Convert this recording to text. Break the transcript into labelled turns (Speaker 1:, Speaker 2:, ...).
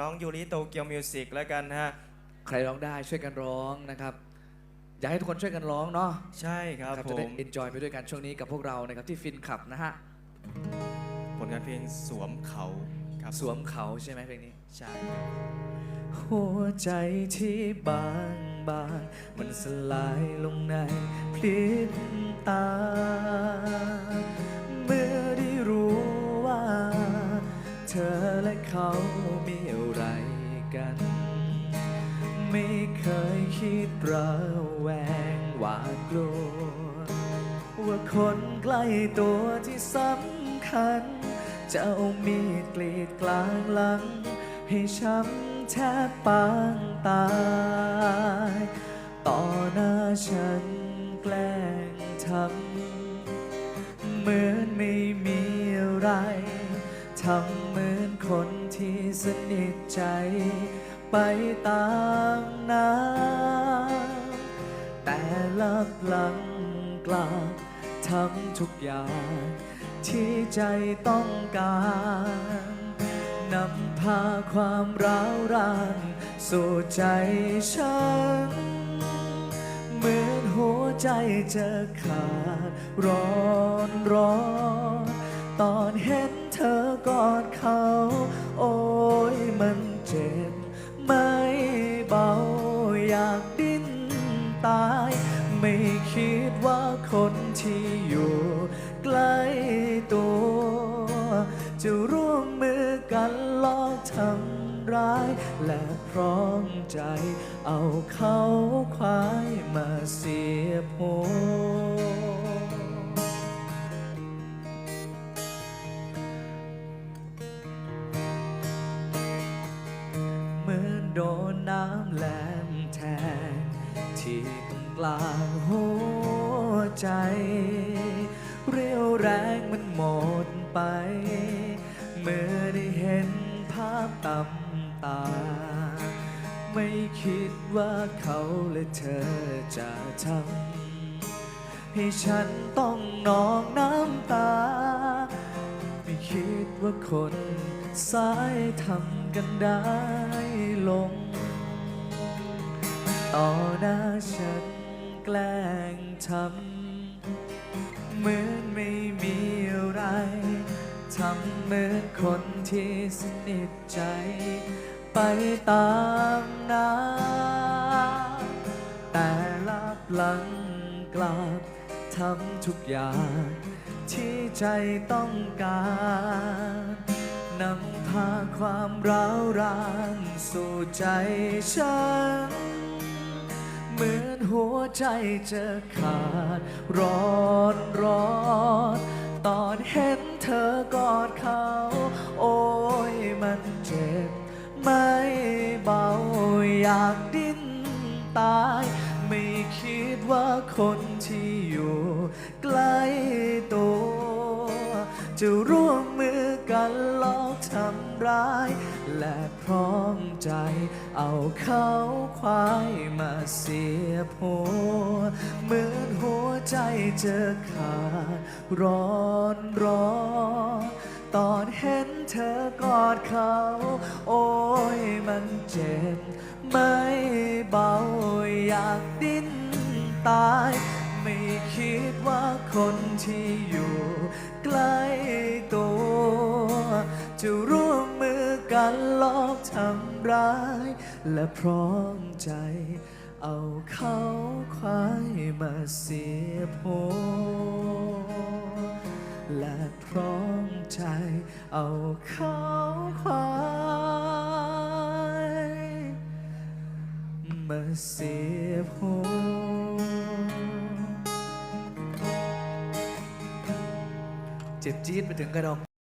Speaker 1: น้องยูริโตเกียวมิวสิกแล้วกันนะฮะ
Speaker 2: ใครร้องได้ช่วยกันร้องนะครับ อยากให้ทุกคนช่วยกันร้องเนาะ
Speaker 1: ใช่ครับ
Speaker 2: ครับ
Speaker 1: ผ
Speaker 2: จะได้
Speaker 1: ม
Speaker 2: enjoy ไปด้วยกันช่วงนี้กับพวกเรานะครับที่ฟินขับนะฮะ
Speaker 1: ผลงานเพลงสวมเขาครับ
Speaker 2: สวมเขาใช่ไหมเพลงนี้
Speaker 1: ใช่
Speaker 2: หัวใจที่บางบางมันสลายลงในพลิบตา เขามีอะไรกัน ไม่เคยคิดระแวงหวาดกลัว ว่าคนใกล้ตัวที่สำคัญ จะเอามีดกรีดกลางหลัง ให้ช้ำแทบปางตาย ต่อหน้าฉันแกล้งทำเหมือนไม่มีอะไรทำ อนคนที่สนิทใจ ไปตามน้ำแต่ลับหลังกลับทำทุกอย่าง ที่ใจต้องการนำพาความร้าวรานสู่ใจฉัน เหมือนหัวใจจะขาดร้อนร้อนตอนเห็น ตัว จะร่วมมือกันลอบทำร้าย และพร้อมใจเอาเขาควายมาเสียบหัวเหมือนโดนน้ำแหลมแทงที่ตรงกลางหัวใจ เรียวแรงมันหมดไป เมื่อได้เห็นภาพตำตา ไม่คิดว่าเขาและเธอจะทำให้ฉันต้องนองน้ำตา ไม่คิดว่าคนสายทำกันได้ลง ต่อหน้าฉันแกล้งทำ เหมือนไม่มีอะไร ทำเหมือนคนที่สนิทใจ ไปตามน้ำแต่ลับหลังกลับทำทุกอย่าง ที่ใจต้องการนำพาความร้าวรานสู่ใจฉัน เหมือนหัวใจจะขาดร้อนร้อนตอนเห็นเธอกอดเขา โอ้ยมันเจ็บ ไม่เบาอยากดิ้นตาย ไม่คิดว่าคนที่อยู่ใกล้ตัว จะร่วมมือกันลอ ทำร้าย และพร้อมใจ เอาเขาควายมาเสียบหัวเหมือนหัวใจเจะขาดร้อนร้อนตอนเห็นเธอกอดเขา โอ้ยมันเจ็บ ไม่เบาอยากดิ้นตาย ไม่คิดว่าคนที่อยู่ใกล้ตัว จะร่วมมือกันลอบทำร้าย และพร้อมใจ เอาเขาควายมาเสียบหัวและพร้อมใจ เอาเขาควายมาเสียบหั จ็บจี๊ดไปถึงกระดอง